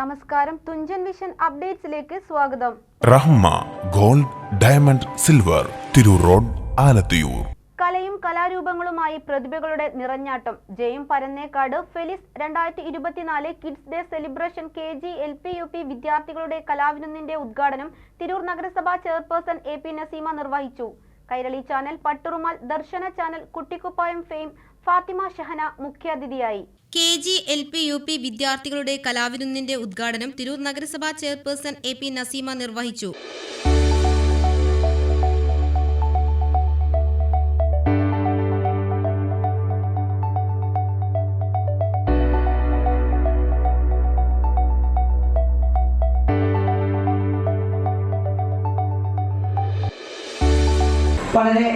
നമസ്കാരം. തുഞ്ചൻ വിഷൻ അപ്ഡേറ്റ്സിലേക്ക് സ്വാഗതം. Rahma gold diamond silver Tirur road Alathiyur. കലയും കലാരൂപങ്ങളുമായി പ്രതിഭകളുടെ നിറഞ്ഞാട്ടം. ജയം പരന്നേക്കാട് ഫെലിസ് രണ്ടായിരത്തി ഇരുപത്തിനാല് kids day celebration K G L P U P വിദ്യാർത്ഥികളുടെ കലാവിരുന്നിന്റെ ഉദ്ഘാടനം തിരൂർ നഗരസഭാ ചെയർപേഴ്സൺ എ പി നസീമ നിർവഹിച്ചു. Kairali channel Pattururumal Darshana channel Kuttikuppayam fame Fathima Shahana മുഖ്യാതിഥിയായി. K G L P U P വിദ്യാർത്ഥികളുടെ കലാവിരുന്നിന്റെ ഉദ്ഘാടനം തിരൂർ നഗരസഭാ ചെയർപേഴ്സൺ എ പി നസീമ നിർവഹിച്ചു. വളരെ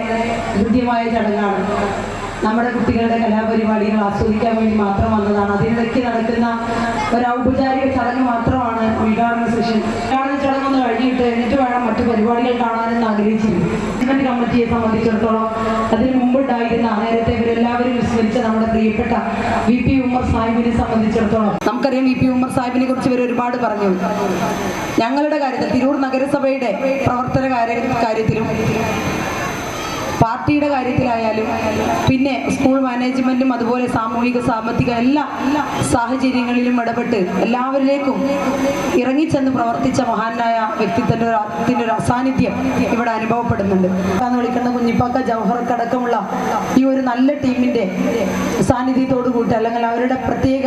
ഹൃദ്യമായ ചടങ്ങാണ്. നമ്മുടെ കുട്ടികളുടെ കലാപരിപാടികൾ ആസ്വദിക്കാൻ വേണ്ടി മാത്രം വന്നതാണ്. അതിനിടയ്ക്ക് നടക്കുന്ന ഒരു ഔപചാരിക ചടങ്ങ് മാത്രമാണ് ഉദ്ഘാടന സെഷൻ ഉദ്ഘാടന ചടങ്ങ് ഒന്ന് കഴിഞ്ഞിട്ട് എന്നിട്ട് വേണം മറ്റു പരിപാടികൾ കാണാനെന്ന് ആഗ്രഹിച്ചിരുന്നു. ഇവന്റ് കമ്മിറ്റിയെ സംബന്ധിച്ചിടത്തോളം അതിന് മുമ്പുണ്ടായിരുന്ന നേരത്തെ ഇവരെല്ലാവരും വിസ്മരിച്ച നമ്മുടെ പ്രിയപ്പെട്ട വി പി ഉമ്മർ സാഹിബിനെ സംബന്ധിച്ചിടത്തോളം. നമുക്കറിയാം വി പി ഉമ്മർ സാഹിബിനെ കുറിച്ച് ഇവർ ഒരുപാട് പറഞ്ഞു. ഞങ്ങളുടെ കാര്യത്തിൽ തിരൂർ നഗരസഭയുടെ പ്രവർത്തന കാര്യ- കാര്യത്തിലും പാർട്ടിയുടെ കാര്യത്തിലായാലും പിന്നെ സ്കൂൾ മാനേജ്മെന്റും അതുപോലെ സാമൂഹിക സാമ്പത്തിക എല്ലാ സാഹചര്യങ്ങളിലും ഇടപെട്ട് എല്ലാവരിലേക്കും ഇറങ്ങിച്ചെന്ന് പ്രവർത്തിച്ച മഹാനായ വ്യക്തിത്വത്തിന്റെ ഒരു ഒരു അസാന്നിധ്യം ഇവിടെ അനുഭവപ്പെടുന്നുണ്ട്. എന്ന് വിളിക്കുന്ന കുഞ്ഞിപ്പാക്ക ജവഹർക്ക് അടക്കമുള്ള ഈ ഒരു നല്ല ടീമിന്റെ സാന്നിധ്യത്തോടു കൂട്ടി അല്ലെങ്കിൽ അവരുടെ പ്രത്യേക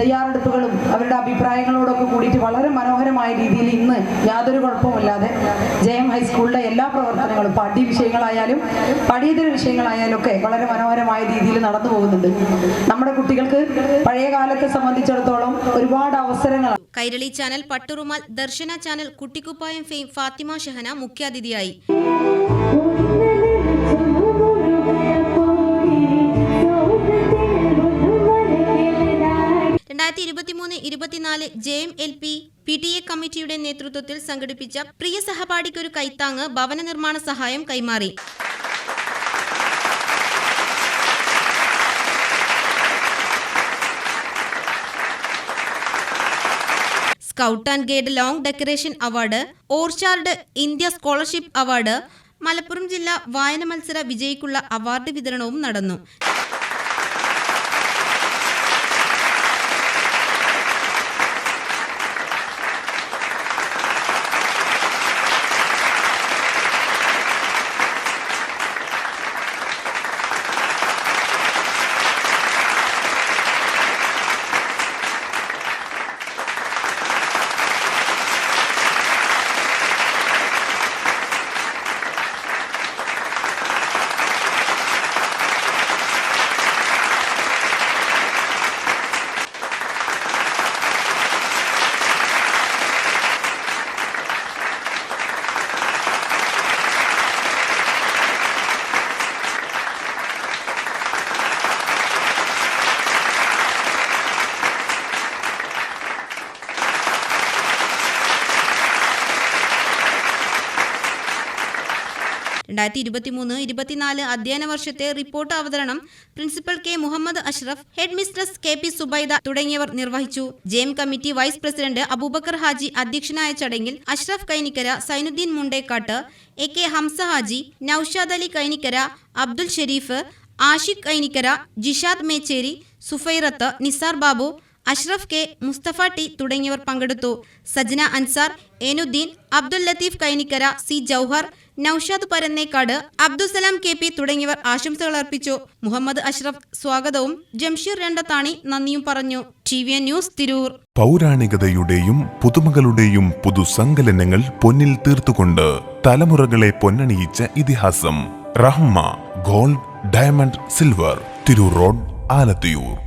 തയ്യാറെടുപ്പുകളും അവരുടെ അഭിപ്രായങ്ങളോടൊക്കെ കൂടിയിട്ട് വളരെ മനോഹരമായ രീതിയിൽ ഇന്ന് യാതൊരു കുഴപ്പമില്ലാതെ ജയം ഹൈസ്കൂളിലെ എല്ലാ പ്രവർത്തനങ്ങളും പാഠ്യ വിഷയങ്ങളായാലും പഠ്യേതര വിഷയങ്ങളായാലും ഒക്കെ വളരെ മനോഹരമായ രീതിയിൽ നടന്നു പോകുന്നുണ്ട്. നമ്മുടെ കുട്ടികൾക്ക് പഴയ കാലത്തെ സംബന്ധിച്ചിടത്തോളം ഒരുപാട് അവസരങ്ങളാണ്. Kairali channel Pattururumal Darshana channel Kuttikuppayam fame Fathima Shahana മുഖ്യാതിഥിയായി. രണ്ടായിരത്തി കമ്മിറ്റിയുടെ നേതൃത്വത്തിൽ സംഘടിപ്പിച്ച പ്രിയ സഹപാഠിക്കൊരു കൈത്താങ്ങ് ഭവന നിർമ്മാണ സഹായം കൈമാറി. Scout and guide long decoration award orchard India scholarship award Malappuram ജില്ലാ വായന മത്സര വിജയിക്കുള്ള അവാർഡ് വിതരണവും നടന്നു. രണ്ടായിരത്തി ഇരുപത്തിമൂന്ന് ഇരുപത്തിനാല് അധ്യയന വർഷത്തെ റിപ്പോർട്ട് അവതരണം principal K Muhammad Ashraf head mistress K P Subaida തുടങ്ങിയവർ നിർവഹിച്ചു. ജെയിം committee vice president Abubakar Haji അധ്യക്ഷനായ ചടങ്ങിൽ Ashraf Kainikkara Zainuddin Mundekkat A K Hamza Haji Noushad Ali Kainikkara Abdul Shareef Ashiq Kainikkara Jishad Mecheri Sufairath Nisar Babu Ashraf K Musthafa T തുടങ്ങിയവർ പങ്കെടുത്തു. Sajna Ansar Enuddeen Abdul Latheef Kainikkara C Jouhar Noushad Parannekkad Abdussalam K P തുടങ്ങിയവർ ആശംസകൾ അർപ്പിച്ചു. മുഹമ്മദ് അഷ്റഫ് സ്വാഗതവും. ജംഷീർ രണ്ടത്താണി നന്ദിയും പറഞ്ഞു. T V news Tirur. പൗരാണികതയുടെയും പുതുമകളുടെയും പുതുസങ്കലനങ്ങൾ പൊന്നിൽ തീർത്തുകൊണ്ട് തലമുറകളെ പൊന്നണിയിച്ച ഇതിഹാസം Rahma gold diamond silver Tirur road Alathiyur.